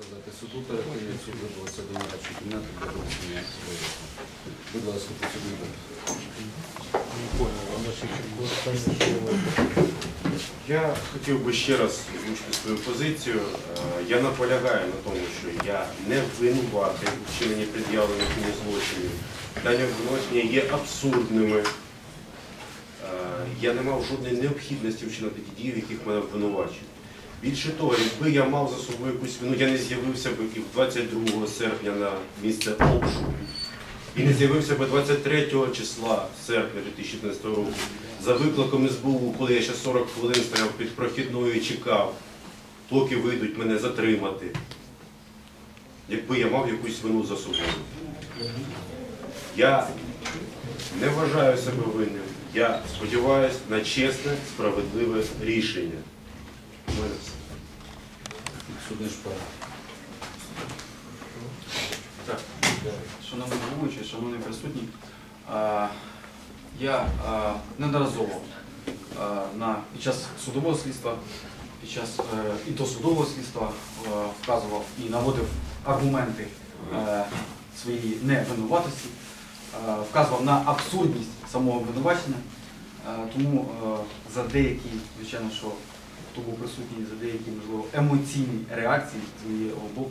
сказати суду перехилює суд вибилося до нарадчої кімнати для вирішення вирішення. Будь ласка, процедура. Я хотів би ще раз озвучити свою позицію. Е, Я наполягаю на тому, що я не винуватий у вчиненні пред'явлених мені злочинів. Дані обвинувачення є абсурдними. Е, Я не мав жодної необхідності вчинити ті дії, в яких мене обвинувачують. Більше того, якби я мав за собою якусь вину, я не з'явився б і 22 серпня на місце обшуку. І не з'явився би 23 числа серпня 2015 року за викликом СБУ, коли я ще 40 хвилин стояв під прохідною і чекав, поки вийдуть мене затримати, якби я мав якусь вину за собою. Я не вважаю себе винним. Я сподіваюся на чесне, справедливе рішення. Все. Судний шпар. Так, шановний головуючий, шановні присутні, я неодноразово під час судового слідства, під час е, і досудового слідства е, вказував і наводив аргументи е, своєї невинуватості, вказував на абсурдність самого обвинувачення. Тому за деякі, звичайно, що хто був присутній, за деякі, можливо, емоційні реакції з моєго боку,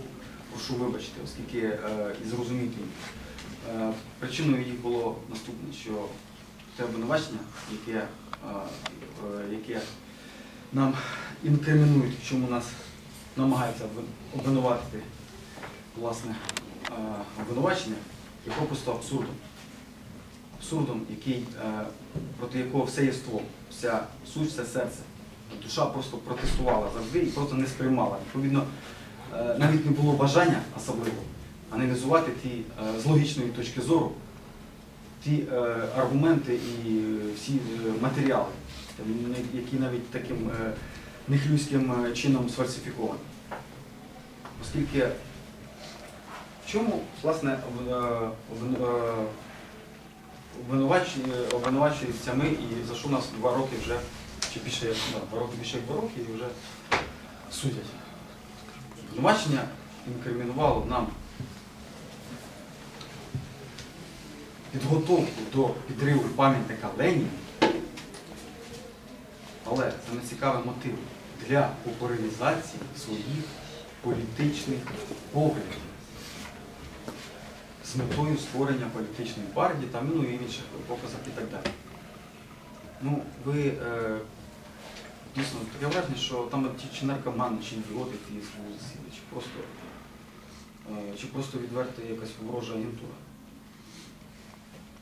прошу вибачити, оскільки е, і зрозуміти. Е, Причиною їх було наступне, що те обвинувачення, яке, е, е, яке нам інкримінують, в чому нас намагаються обвин- обвинуватити власне е, обвинувачення, є просто абсурдом. Абсурдом, який, е, проти якого все єство, вся суть, все серце. Душа просто протестувала завжди і просто не сприймала. Відповідно, е, навіть не було бажання особливо аналізувати ті е, з логічної точки зору ті е, аргументи і всі матеріали, які навіть таким нехлюйським чином сфальсифіковані. Оскільки в чому, власне, об- обвин- обвинувач- обвинувачуються ми і за що нас два роки вже, чи більше як два роки, більше як два і вже судять. Обвинувачення інкримінувало нам підготовку до підриву пам'ятника Леніна, але це не цікавий мотив для популяризації своїх політичних поглядів з метою створення політичної партії та ну, і інших показах і так далі. Ну, ви е, дійсно таке враження, що там ті чи наркомани, чи ідіоти ті з вулиці, чи просто, е, просто відверта якась ворожа агентура.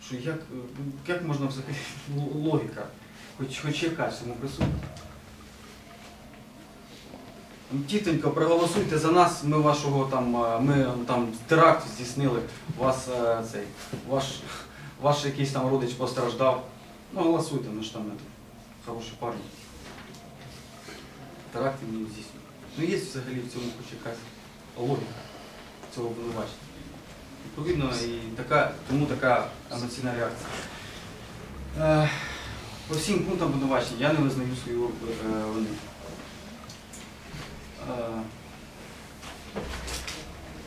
Що як, е, ну, як можна взагалі логіка, хоч, хоч якась цьому присутня? Ну, Тітонько, проголосуйте за нас, ми вашого там, е, ми там теракт здійснили, вас е, цей, ваш, ваш якийсь там родич постраждав. Ну, голосуйте, ми ж там это, хороші парні. Теракти не здійснюють. Ну є взагалі в цьому хоч якась логіка цього обвинувачення. Відповідно, і така, тому така емоційна реакція. Е, по всім пунктам обвинувачення я не визнаю свою е, вини. Е,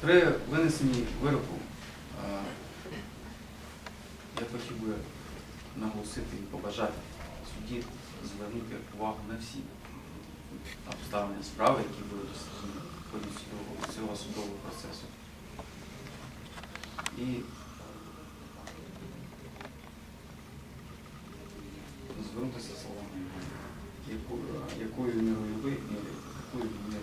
При винесенні вироку е, я хотів би наголосити і побажати судді звернути увагу на всі обставини справи, які будуть досліджені в ході цього судового процесу. І звернутися словами, якою мірою ви, міряєте, якою ви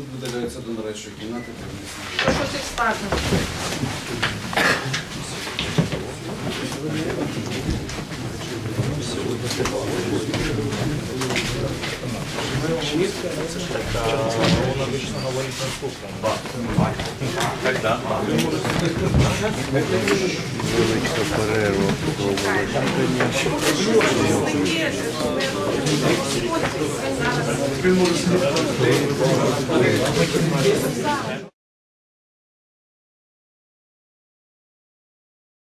Тут видаляється до нарешті кімнати для місця. Прошу всіх встати. Он обычно на валютном курсе. Да. Когда? Велика перерва. フィンモスのプレーをご覧ください。